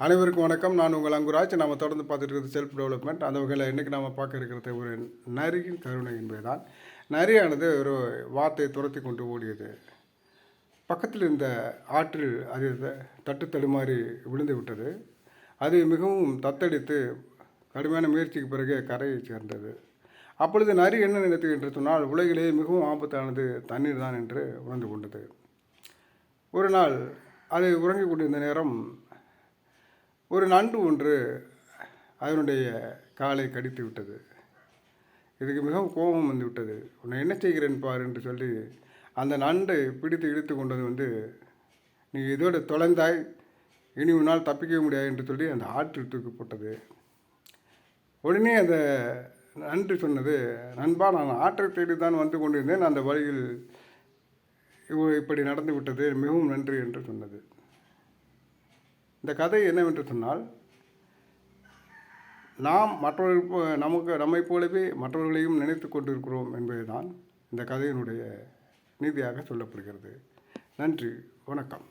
அனைவருக்கும் வணக்கம். நான் உங்கள் அங்குராஜ் நாம் தொடர்ந்து பார்த்துட்டு இருக்கிறது செல்ஃப் டெவலப்மெண்ட் அந்த வகையில் இன்றைக்கி நாம் பார்க்க இருக்கிறது ஒரு நரியின் கருணை என்பதுதான். நரியானது ஒரு வாத்தை துரத்தி கொண்டு ஓடியது. பக்கத்தில் இருந்த ஆற்றில் அது த- தட்டு தடுமாறி விழுந்து விட்டது. அது மிகவும் தத்தடித்து கடுமையான முயற்சிக்கு பிறகு கரையை சேர்ந்தது. அப்பொழுது நரி என்ன நினைத்து என்று சொன்னால் உலகிலேயே மிகவும் ஆபத்தானது தண்ணீர் தான் என்று உணர்ந்து கொண்டது. ஒரு நாள் அது உறங்கிக் கொண்டிருந்த நேரம் ஒரு நண்டு ஒன்று அதனுடைய காலை கடித்து விட்டது. இதுக்கு மிகவும் கோபம் வந்து விட்டது. உன்னை என்ன செய்கிறேன் பார் என்று சொல்லி அந்த நண்டை பிடித்து இழுத்து கொண்டது வந்து நீ இதோடு தொலைந்தாய் இனி உன்னால் தப்பிக்க முடியாது என்று சொல்லி அந்த ஆற்றில் தூக்கி போட்டது. உடனே அந்த நன்றி சொன்னது நண்பா நான் ஆற்றை தேடி தான் வந்து கொண்டிருந்தேன். அந்த வழியில் இவ- இப்படி நடந்து விட்டது. மிகவும் நன்றி என்று சொன்னது. இந்த கதை என்னவென்று சொன்னால் நாம் மற்றவர்கள் நமக்கு நம்மைப் போலவே மற்றவர்களையும் நினைத்து கொண்டிருக்கிறோம் என்பதுதான் இந்த கதையினுடைய நீதியாக சொல்லப்படுகிறது. நன்றி வணக்கம்.